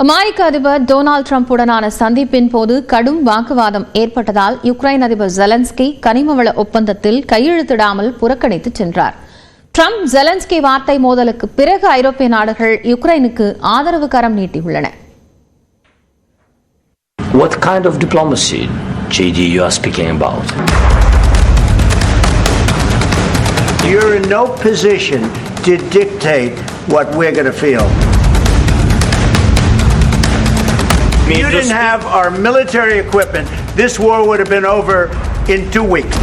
அமெரிக்க அதிபர் டொனால்டு டிரம்புடனான சந்திப்பின் போது கடும் வாக்குவாதம் ஏற்பட்டதால் யுக்ரைன் அதிபர் ஜெலன்ஸ்கி கனிமவள ஒப்பந்தத்தில் கையெழுத்திடாமல் புறக்கணித்து சென்றார் ட்ரம்ப் ஜெலன்ஸ்கி வார்த்தை மோதலுக்கு பிறகு ஐரோப்பிய நாடுகள் யுக்ரைனுக்கு ஆதரவு கரம் நீட்டியுள்ளன What kind of diplomacy, JD, you are speaking about? You're in no position to dictate what we're going to feel. If you didn't have our military equipment, this war would have been over in two weeks.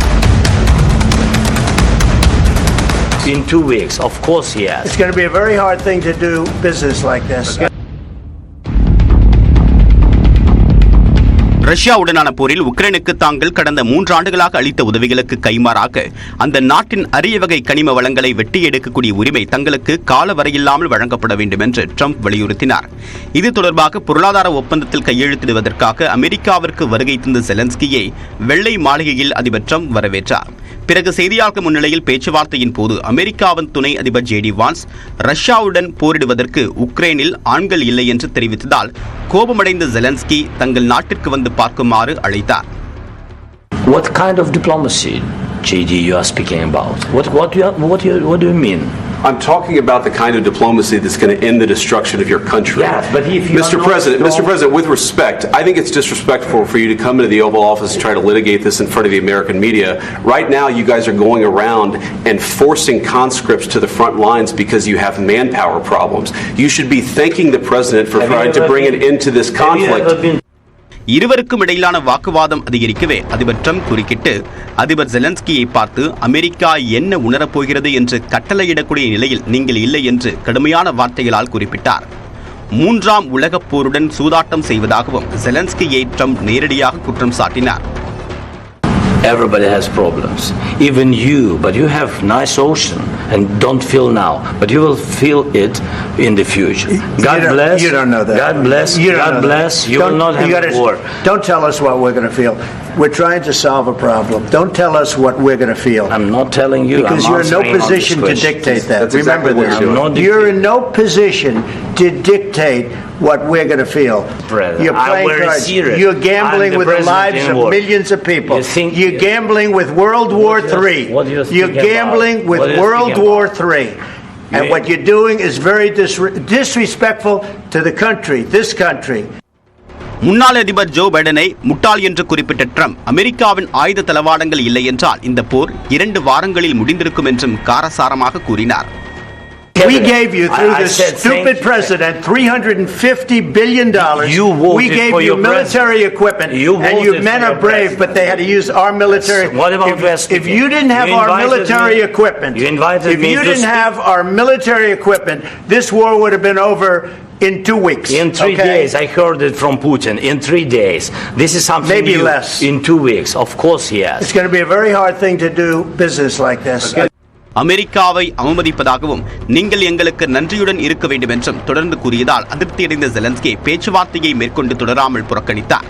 In two weeks, of course, yes. It's going to be a very hard thing to do business like this. ரஷ்யாவுடனான போரில் உக்ரைனுக்கு தாங்கள் கடந்த மூன்றாண்டுகளாக அளித்த உதவிகளுக்கு கைமாறாக அந்த நாட்டின் அரிய வகை கனிம வளங்களை வெட்டி எடுக்கக்கூடிய உரிமை தங்களுக்கு காலவரையில்லாமல் வழங்கப்பட வேண்டும் என்று ட்ரம்ப் வலியுறுத்தினார். இது தொடர்பாக பொருளாதார ஒப்பந்தத்தில் கையெழுத்திடுவதற்காக அமெரிக்காவிற்கு வருகை தந்த செலன்ஸ்கியை வெள்ளை மாளிகையில் அதிபர் ட்ரம்ப் வரவேற்றார். பிறகு செய்தியாளர்கள் முன்னிலையில் பேச்சுவார்த்தையின் போது அமெரிக்காவின் துணை அதிபர் ஜேடி வான்ஸ் ரஷ்யாவுடன் போரிடுவதற்கு உக்ரைனில் ஆண்கள் இல்லை என்று தெரிவித்ததால் கோபமடைந்த ஜெலன்ஸ்கி தங்கள் நாட்டிற்கு வந்து பார்க்குமாறு அழைத்தார் What kind of diplomacy, JD, you are speaking about? What, what, you are, what, you, what do you mean? I'm talking about the kind of diplomacy that's going to end the destruction of your country. Yes, but if you Mr. President, Mr. President, with respect, I think it's disrespectful for you to come into the Oval Office and try to litigate this in front of the American media. Right now, you guys are going around and forcing conscripts to the front lines because you have manpower problems. You should be thanking the president for Have trying to bring an end to this conflict. இருவருக்கும் இடையிலான வாக்குவாதம் அதிகரிக்கவே அதிபர் Trump குறுக்கிட்டு அதிபர் ஜெலன்ஸ்கியை பார்த்து America என்ன உணரப் போகிறது என்று கட்டளையிடக்கூடிய நிலையில் நீங்கள் இல்லை என்று கடுமையான வார்த்தைகளால் குறிப்பிட்டார். மூன்றாம் உலகப் போருடன் சூதாட்டம் செய்வதாகவும் ஜெலன்ஸ்கியை ட்ரம்ப் நேரடியாக குற்றம் சாட்டினார். Everybody has problems. Even you, but you have nice ocean and don't feel now, but you will feel it in the future. God you bless. You don't know that. God bless. You God know that. bless. You will Don't- not have you gotta- war. Don't tell us what we're going to feel. We're trying to solve a problem. Don't tell us what we're going to feel. I'm not telling you. Because I'm you're in no answering on this position to dictate that. That's Remember exactly what this. you're doing. I'm not You're in no position to dictate what we're going to feel. President, You're I'm playing very cards. serious. You're gambling I'm the with the president lives in of war. millions of people. You think- You're gambling with World War What you- III. what you You're speaking gambling about? with What you World speaking War about? III. And You- what you're doing is very disre- disrespectful to the country, this country. முன்னாள் அதிபர் Joe பைடனை முட்டாள் என்று குறிப்பிட்ட Trump அமெரிக்காவின் ஆயுத தளவாடங்கள் இல்லை என்றால் இந்த போர் இரண்டு வாரங்களில் முடிந்திருக்கும் என்றும் காரசாரமாக கூறினார் We gave you through I- I this said thank stupid you. president $350 billion. You voted we gave for you your military president. equipment. You and you voted men for are your brave, president. but they had to use our military. What about if, West if you didn't have You our invited military me- equipment, you invited if me you to didn't speak- have our military equipment, this war would have been over in two weeks. In three okay? days, I heard it from Putin. In three days, this is something Maybe new. less. In two weeks, of course, yes. It's going to be a very hard thing to do business like this. அமெரிக்காவை அவமதிப்பதாகவும் நீங்கள் எங்களுக்கு நன்றியுடன் இருக்க வேண்டும் என்றும் தொடர்ந்து கூறியதால் அதிருப்தியடைந்த Zelensky பேச்சுவார்த்தையை மேற்கொண்டு தொடராமல் புறக்கணித்தார்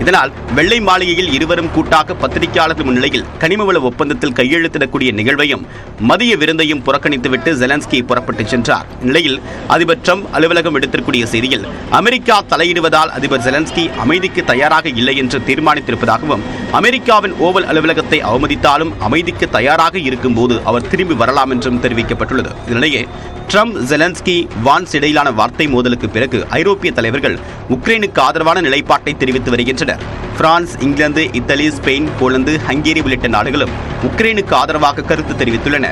இதனால் வெள்ளை மாளிகையில் இருவரும் கூட்டாக பத்திரிகையாளர்கள் முன்னிலையில் கனிமவள ஒப்பந்தத்தில் கையெழுத்திடக்கூடிய நிகழ்வையும் மதிய விருந்தையும் புறக்கணித்துவிட்டு ஜெலன்ஸ்கி புறப்பட்டுச் சென்றார். இந்நிலையில் அதிபர் ட்ரம்ப் அலுவலகம் எடுத்திருக்கூடிய செய்தியில் அமெரிக்கா தலையிடுவதால் அதிபர் ஜெலன்ஸ்கி அமைதிக்கு தயாராக இல்லை என்று தீர்மானித்திருப்பதாகவும் அமெரிக்காவின் ஓவல் அலுவலகத்தை அவமதித்தாலும் அமைதிக்கு தயாராக இருக்கும்போது அவர் திரும்பி வரலாம் என்றும் தெரிவிக்கப்பட்டுள்ளது. இதனிடையே ட்ரம்ப் ஜெலன்ஸ்கி வான்ஸ் இடையிலான வார்த்தை மோதலுக்கு பிறகு ஐரோப்பிய தலைவர்கள் உக்ரைனுக்கு ஆதரவான நிலைப்பாட்டை தெரிவித்து வருகின்றனர். France England Italy Spain Poland Hungary உள்ளிட்ட நாடுகளும் உக்ரைனுக்கு ஆதரவாக கருத்து தெரிவித்துள்ளன.